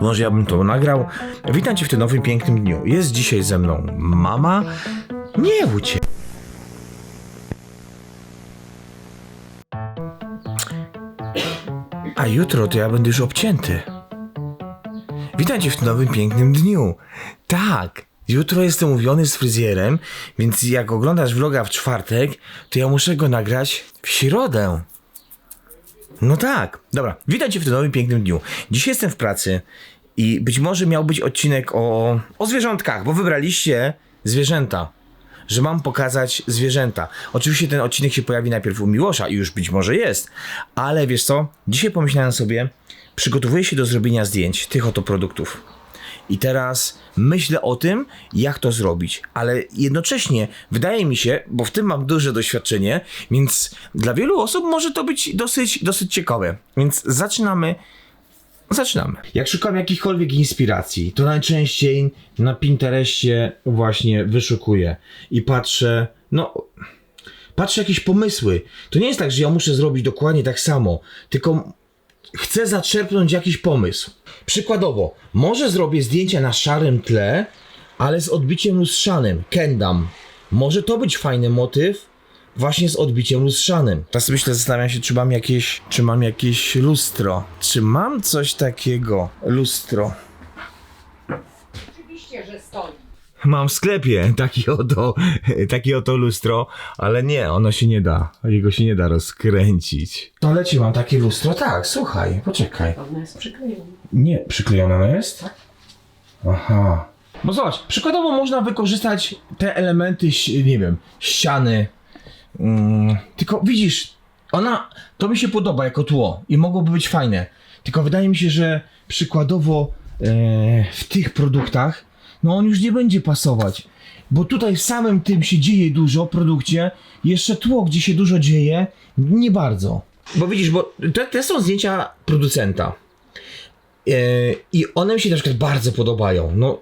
Może ja bym to nagrał. Witam cię w tym nowym, pięknym dniu. Jest dzisiaj ze mną mama. Nie się. A jutro to ja będę już obcięty. Witam cię w tym nowym, pięknym dniu. Tak, jutro jestem umówiony z fryzjerem, więc jak oglądasz vloga w czwartek, to ja muszę go nagrać w środę. No tak. Dobra, witam cię w tym nowym, pięknym dniu. Dzisiaj jestem w pracy i być może miał być odcinek o, o zwierzątkach, bo wybraliście zwierzęta. Że mam pokazać zwierzęta. Oczywiście ten odcinek się pojawi najpierw u Miłosza i już być może jest, ale wiesz co? Dzisiaj pomyślałem sobie, przygotowuję się do zrobienia zdjęć tych oto produktów. I teraz myślę o tym, jak to zrobić, ale jednocześnie wydaje mi się, bo w tym mam duże doświadczenie, więc dla wielu osób może to być dosyć, dosyć ciekawe. Więc zaczynamy. Zaczynamy. Jak szukam jakichkolwiek inspiracji, to najczęściej na Pinterestie właśnie wyszukuję i patrzę, no, patrzę jakieś pomysły. To nie jest tak, że ja muszę zrobić dokładnie tak samo, tylko chcę zaczerpnąć jakiś pomysł. Przykładowo, może zrobię zdjęcia na szarym tle, ale z odbiciem lustrzanym, kendam. Może to być fajny motyw, właśnie z odbiciem lustrzanym. Teraz myślę, zastanawiam się, czy mam jakieś, czy mam jakieś lustro. Czy mam coś takiego? Lustro. Oczywiście, że stoi. Mam w sklepie taki oto, taki oto lustro, ale nie, ono się nie da. Jego się nie da rozkręcić. W toalecie mam takie lustro? Tak, słuchaj, poczekaj. Ona jest przyklejona. Nie, przyklejona ona jest? Aha. Bo zobacz, przykładowo można wykorzystać te elementy, nie wiem, ściany. Mm, tylko widzisz, ona, to mi się podoba jako tło i mogłoby być fajne. Tylko wydaje mi się, że przykładowo e, w tych produktach, no on już nie będzie pasować. Bo tutaj w samym tym się dzieje dużo, produkcie, jeszcze tło, gdzie się dużo dzieje, nie bardzo. Bo widzisz, bo te, są zdjęcia producenta. E, I one mi się na przykład bardzo podobają. No,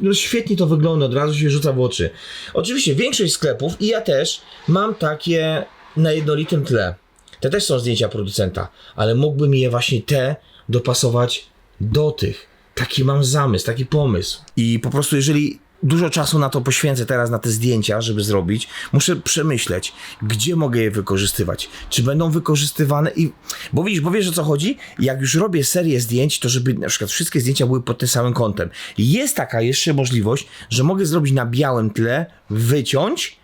no świetnie to wygląda, od razu się rzuca w oczy. Oczywiście większość sklepów i ja też mam takie na jednolitym tle. Te też są zdjęcia producenta, ale mógłbym je właśnie te dopasować do tych. Taki mam zamysł, taki pomysł. I po prostu jeżeli dużo czasu na to poświęcę teraz na te zdjęcia, żeby zrobić, muszę przemyśleć, gdzie mogę je wykorzystywać. Czy będą wykorzystywane i... Bo widzisz, bo wiesz o co chodzi? Jak już robię serię zdjęć, to żeby na przykład wszystkie zdjęcia były pod tym samym kątem. Jest taka jeszcze możliwość, że mogę zrobić na białym tle, wyciąć,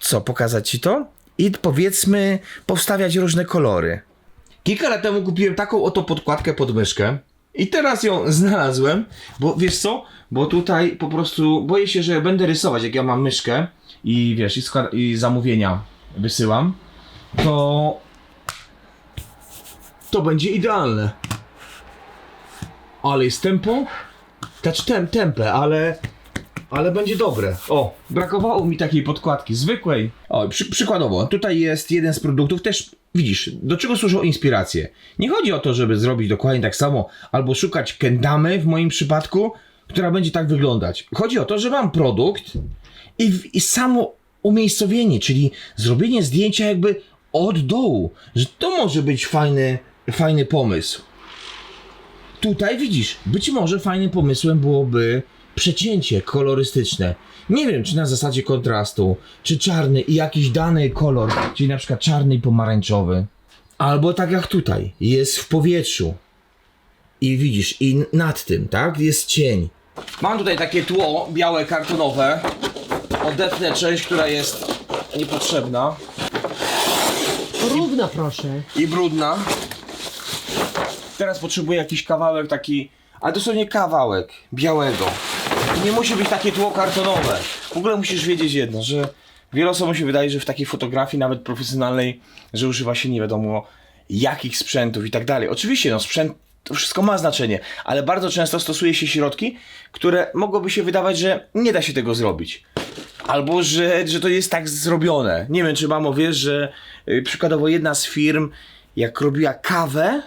co, pokazać ci to? I powiedzmy, powstawiać różne kolory. Kilka lat temu kupiłem taką oto podkładkę pod myszkę. I teraz ją znalazłem, bo wiesz co? Bo tutaj po prostu boję się, że będę rysować, jak ja mam myszkę i wiesz, i, i zamówienia wysyłam, to to będzie idealne. Ale jest tempo, znaczy tem, tempę, ale ale będzie dobre. O, brakowało mi takiej podkładki, zwykłej. O, przy, przykładowo, tutaj jest jeden z produktów, też widzisz, do czego służą inspiracje. Nie chodzi o to, żeby zrobić dokładnie tak samo, albo szukać kendamy w moim przypadku, która będzie tak wyglądać. Chodzi o to, że mam produkt i, i samo umiejscowienie, czyli zrobienie zdjęcia jakby od dołu, że to może być fajny, fajny pomysł. Tutaj widzisz, być może fajnym pomysłem byłoby przecięcie kolorystyczne. Nie wiem, czy na zasadzie kontrastu, czy czarny i jakiś dany kolor, czyli na przykład czarny i pomarańczowy. Albo tak jak tutaj, jest w powietrzu. I widzisz, i nad tym, tak, jest cień. Mam tutaj takie tło białe, kartonowe. Odetnę część, która jest niepotrzebna Równa proszę. i brudna. Teraz potrzebuję jakiś kawałek taki, ale dosłownie kawałek białego. Nie musi być takie tło kartonowe. W ogóle musisz wiedzieć jedno, że wiele osobom się wydaje, że w takiej fotografii, nawet profesjonalnej, że używa się nie wiadomo jakich sprzętów i tak dalej. Oczywiście, no sprzęt to wszystko ma znaczenie, ale bardzo często stosuje się środki, które mogłoby się wydawać, że nie da się tego zrobić. Albo że, że to jest tak zrobione. Nie wiem, czy mamo wiesz, że y, przykładowo jedna z firm, jak robiła kawę,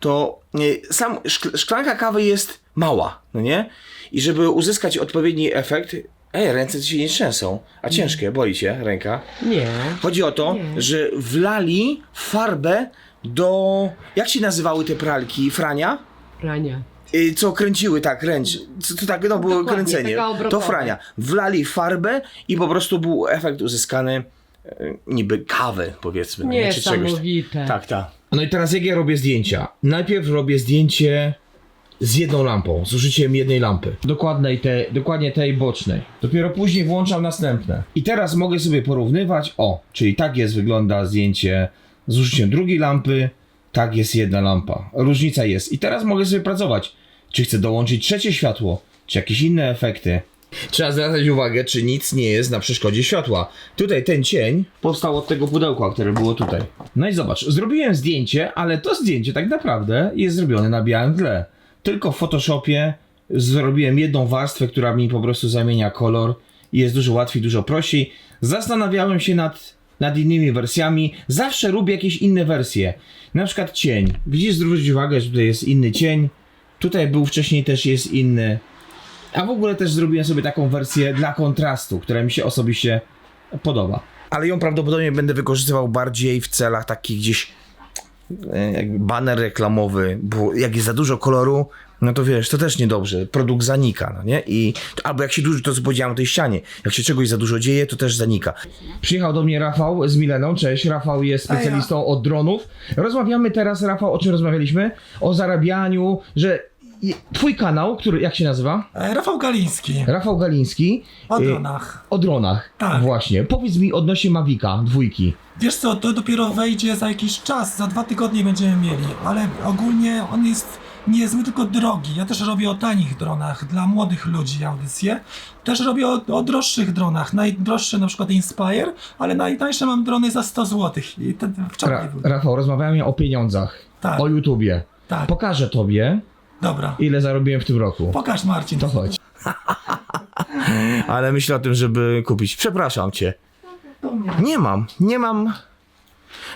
to y, sam szkl- szklanka kawy jest mała, no nie? I żeby uzyskać odpowiedni efekt, ej, ręce ci się nie trzęsą, a ciężkie, boli cię ręka. Nie. Chodzi o to, Nie. że wlali farbę do, jak się nazywały te pralki, Frania? Prania. y, co kręciły, tak, ręcz, co, to tak, no było Dokładnie, kręcenie, taka to obrotowa. frania. Wlali farbę i po prostu był efekt uzyskany y, niby kawy, powiedzmy. no nie, czy czegoś. Niesamowite. Tak, tak. No i teraz jak ja robię zdjęcia? Najpierw robię zdjęcie z jedną lampą, z użyciem jednej lampy. Dokładnej te, dokładnie tej bocznej. Dopiero później włączam następne. I teraz mogę sobie porównywać, o, czyli tak jest, wygląda zdjęcie z użyciem drugiej lampy, tak jest jedna lampa. Różnica jest. I teraz mogę sobie pracować. Czy chcę dołączyć trzecie światło, czy jakieś inne efekty. Trzeba zwracać uwagę, czy nic nie jest na przeszkodzie światła. Tutaj ten cień powstał od tego pudełka, które było tutaj. No i zobacz, zrobiłem zdjęcie, ale to zdjęcie tak naprawdę jest zrobione na białym tle. Tylko w Photoshopie zrobiłem jedną warstwę, która mi po prostu zamienia kolor i jest dużo łatwiej, dużo prościej. Zastanawiałem się nad, nad innymi wersjami. Zawsze lubię jakieś inne wersje. Na przykład cień. Widzisz, zwróć uwagę, że tutaj jest inny cień. Tutaj był wcześniej też jest inny. A w ogóle też zrobiłem sobie taką wersję dla kontrastu, która mi się osobiście podoba. Ale ją prawdopodobnie będę wykorzystywał bardziej w celach takich gdzieś baner reklamowy, bo jak jest za dużo koloru, no to wiesz, to też niedobrze, produkt zanika, no nie? I, albo jak się dużo, to co powiedziałem o tej ścianie, jak się czegoś za dużo dzieje, to też zanika. Przyjechał do mnie Rafał z Mileną, cześć, Rafał jest specjalistą od dronów. Rozmawiamy teraz, Rafał, o czym rozmawialiśmy? O zarabianiu, że i- twój kanał, który, jak się nazywa? E, Rafał Galiński. Rafał Galiński. O y, dronach. O dronach. Tak. Właśnie. Powiedz mi odnośnie Mavika dwójki. Wiesz co, to dopiero wejdzie za jakiś czas, za dwa tygodnie będziemy mieli, ale ogólnie on jest niezły, tylko drogi. Ja też robię o tanich dronach dla młodych ludzi audycje. Też robię o, o droższych dronach. Najdroższe na przykład Inspire, ale najtańsze mam drony za 100 zł. I wczoraj Ra-. Rafał, rozmawiamy o pieniądzach. Tak. O YouTubie. Tak, Pokażę tobie, dobra. ile zarobiłem w tym roku. Pokaż Marcin. To chodź. Ale myślę o tym, żeby kupić. Przepraszam cię. Nie mam, nie mam.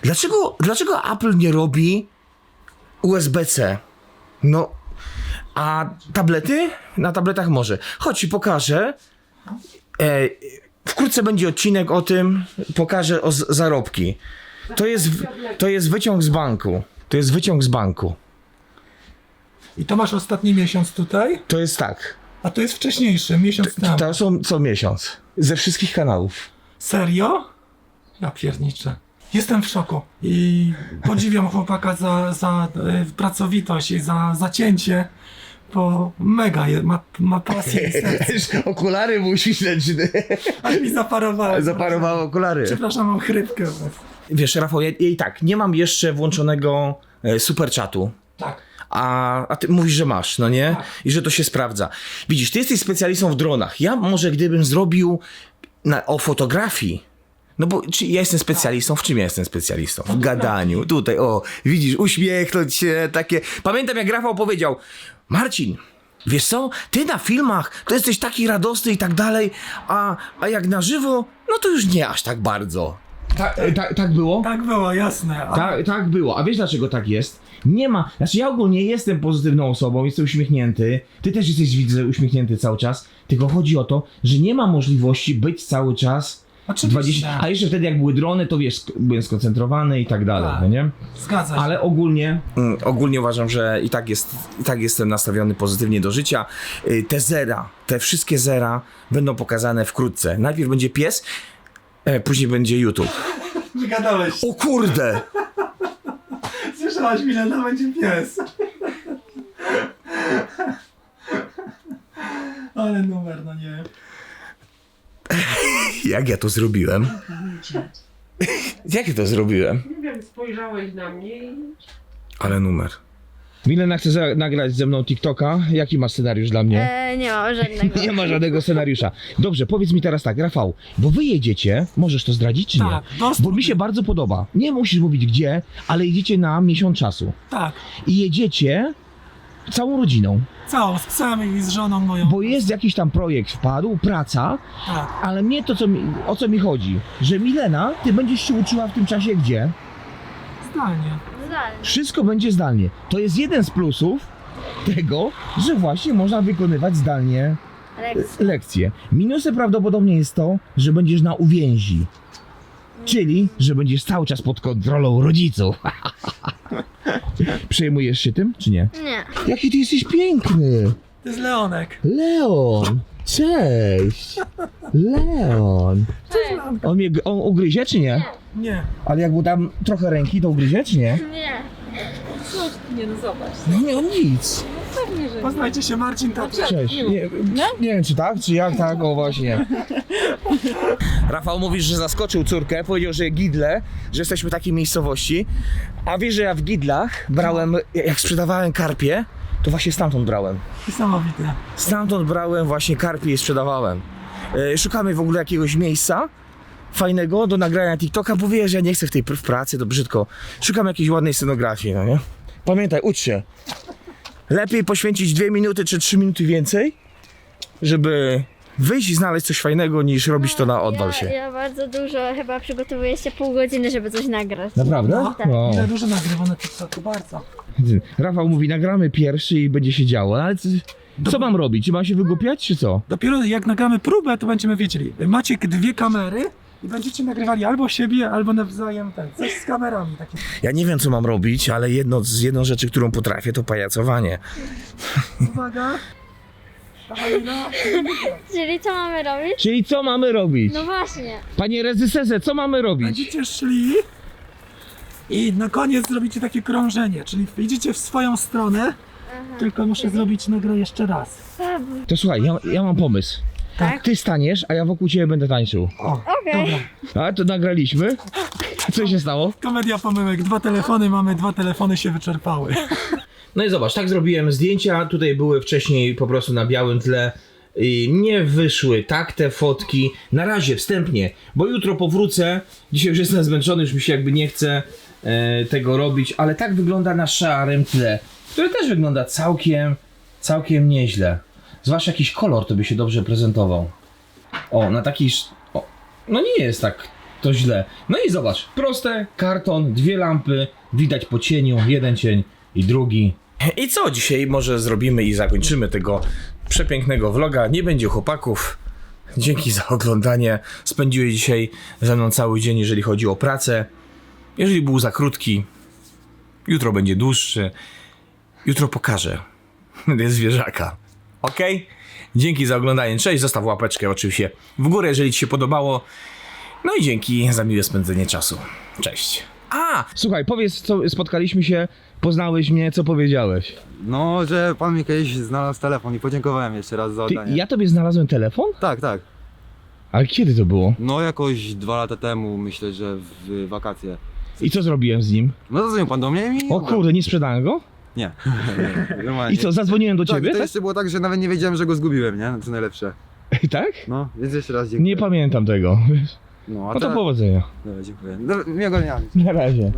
Dlaczego, dlaczego Apple nie robi USB-C? No, a tablety? Na tabletach może. Chodź ci pokażę. E, wkrótce będzie odcinek o tym. Pokażę o z- zarobki. To jest, to jest wyciąg z banku. To jest wyciąg z banku. I to masz ostatni miesiąc tutaj, To jest tak. a to jest wcześniejszy, miesiąc temu. To są co miesiąc. Ze wszystkich kanałów. Serio? Ja pierniczę. Jestem w szoku i podziwiam chłopaka za, za e, pracowitość i za zacięcie, bo mega je, ma, ma pasję i serce. okulary musisz leć. Aż mi zaparowało. Zaparowały okulary. Przepraszam, mam chrypkę. Wiesz, Rafał, ja, ja i tak nie mam jeszcze włączonego e, super czatu. Tak. A, a ty mówisz, że masz, no nie? I że to się sprawdza. Widzisz, ty jesteś specjalistą w dronach. Ja może gdybym zrobił na, o fotografii. No bo czy ja jestem specjalistą? W czym ja jestem specjalistą? W gadaniu. Tutaj, o, widzisz, uśmiechnąć się, takie. Pamiętam jak Rafał powiedział, Marcin, wiesz co, ty na filmach to jesteś taki radosny i tak dalej, a, a jak na żywo, no to już nie aż tak bardzo. Tak, tak, tak było? Tak było, jasne. A Tak, tak było. A wiesz dlaczego tak jest? Nie ma. Znaczy ja ogólnie jestem pozytywną osobą, jestem uśmiechnięty. Ty też jesteś widzę uśmiechnięty cały czas. Tylko chodzi o to, że nie ma możliwości być cały czas Oczywiście. 20. A jeszcze wtedy jak były drony, to wiesz, byłem skoncentrowany i tak dalej, Tak. no nie? Zgadza się. Ale ogólnie. Mm, ogólnie uważam, że i tak, jest, i tak jestem nastawiony pozytywnie do życia. Y, Te zera, te wszystkie zera będą pokazane wkrótce. Najpierw będzie pies, e, później będzie YouTube. Wygadałeś. O kurde! Słyszałaś, Milena, będzie pies. Ale numer, no nie. Jak ja to zrobiłem? Jak ja to zrobiłem? Nie wiem, spojrzałeś na mnie i... Ale numer. Milena chce za- nagrać ze mną TikToka. Jaki masz scenariusz dla mnie? E, nie ma żadnego. Nie ma żadnego scenariusza. Dobrze, powiedz mi teraz tak, Rafał, bo wy jedziecie, możesz to zdradzić czy nie? Tak, dostęp. Bo mi się bardzo podoba. Nie musisz mówić gdzie, ale jedziecie na miesiąc czasu. Tak, I jedziecie całą rodziną, całą, z psami i z żoną moją. bo jest jakiś tam projekt wpadł, praca, Tak, ale mnie to, co mi, o co mi chodzi, że Milena, ty będziesz się uczyła w tym czasie gdzie? zdalnie. Zdalnie. Wszystko będzie zdalnie. To jest jeden z plusów tego, że właśnie można wykonywać zdalnie Lekcja. lekcje. Minusem prawdopodobnie jest to, że będziesz na uwięzi. Czyli, że będziesz cały czas pod kontrolą rodziców. Przejmujesz się tym, czy nie? Nie. Jaki ty jesteś piękny! To jest Leonek. Leon! Cześć! Leon! On mnie on ugryzie, czy nie? Nie. Ale jak mu dam trochę ręki, to ugryzie, czy nie? Nie. Nie no zobacz. No nie, on nic. Pewnie, że Poznajcie się Marcin Tatuś. Cześć. Nie, nie wiem, czy tak, czy jak tak, o właśnie. Rafał mówisz, że zaskoczył córkę, powiedział, że Gidle, że jesteśmy w takiej miejscowości. A wiesz, że ja w Gidlach brałem, jak sprzedawałem karpie, to właśnie stamtąd brałem. Niesamowite. Stamtąd brałem właśnie karpie i sprzedawałem. E, Szukamy w ogóle jakiegoś miejsca fajnego do nagrania TikToka, bo wiesz, że ja nie chcę w tej w pracy, to brzydko. Szukam jakiejś ładnej scenografii, no nie? Pamiętaj, ucz się. Lepiej poświęcić dwie minuty czy trzy minuty więcej, żeby wyjść i znaleźć coś fajnego, niż robić to na odwal Ja, się. ja bardzo dużo, chyba przygotowuję się pół godziny, żeby coś nagrać. Naprawdę? Tak. Wow. Ile dużo nagrywa na TikToku, bardzo. Rafał mówi, nagramy pierwszy i będzie się działo, ale co, co mam robić? Czy mam się wygłupiać, czy co? Dopiero jak nagramy próbę, to będziemy wiedzieli. Macie dwie kamery i będziecie nagrywali albo siebie, albo nawzajem ten. Coś z kamerami takie. Ja nie wiem, co mam robić, ale jedno z jedną rzeczy, którą potrafię, to pajacowanie. Uwaga. Halina. Czyli co mamy robić? Czyli co mamy robić? No właśnie. Panie rezyserze, co mamy robić? Będziecie szli i na koniec zrobicie takie krążenie, czyli idziecie w swoją stronę, tylko muszę zrobić nagrę jeszcze raz. To słuchaj, ja, ja mam pomysł. Tak? Ty staniesz, a ja wokół ciebie będę tańczył. O, Okej. dobra. A to nagraliśmy. Co się stało? Komedia pomyłek. Dwa telefony mamy, dwa telefony się wyczerpały. No i zobacz, tak zrobiłem zdjęcia. Tutaj były wcześniej po prostu na białym tle. I nie wyszły tak te fotki. Na razie, wstępnie, bo jutro powrócę. Dzisiaj już jestem zmęczony, już mi się jakby nie chce e, tego robić, ale tak wygląda na szarym tle, które też wygląda całkiem, całkiem nieźle. Zwłaszcza jakiś kolor to by się dobrze prezentował. O, na taki. O, no nie jest tak to źle. No i zobacz, proste, karton, dwie lampy, widać po cieniu, jeden cień i drugi. I co dzisiaj może zrobimy i zakończymy tego przepięknego vloga. Nie będzie chłopaków. Dzięki za oglądanie. Spędziłeś dzisiaj ze mną cały dzień, jeżeli chodzi o pracę. Jeżeli był za krótki, jutro będzie dłuższy. Jutro pokażę zwierzaka. Ok? Dzięki za oglądanie. Cześć, zostaw łapeczkę oczywiście w górę, jeżeli Ci się podobało. No i dzięki za miłe spędzenie czasu. Cześć. A! Słuchaj, powiedz, co spotkaliśmy się, poznałeś mnie, co powiedziałeś. No, że pan mi kiedyś znalazł telefon i podziękowałem jeszcze raz za Ty, oddanie. ja tobie znalazłem telefon? Tak, tak. Ale kiedy to było? No jakoś dwa lata temu, myślę, że w wakacje. I co zrobiłem z nim? No zadzwonił pan do mnie i... O kurde, nie sprzedałem go? Nie. Normalnie. I co, zadzwoniłem do Tak, ciebie? to jeszcze było tak, że nawet nie wiedziałem, że go zgubiłem, nie? Co najlepsze. Tak? tak? No, więc jeszcze raz dziękuję. Nie pamiętam tego. No, a No to teraz- powodzenia. Dobra, dziękuję. No, miłego dnia. Na razie.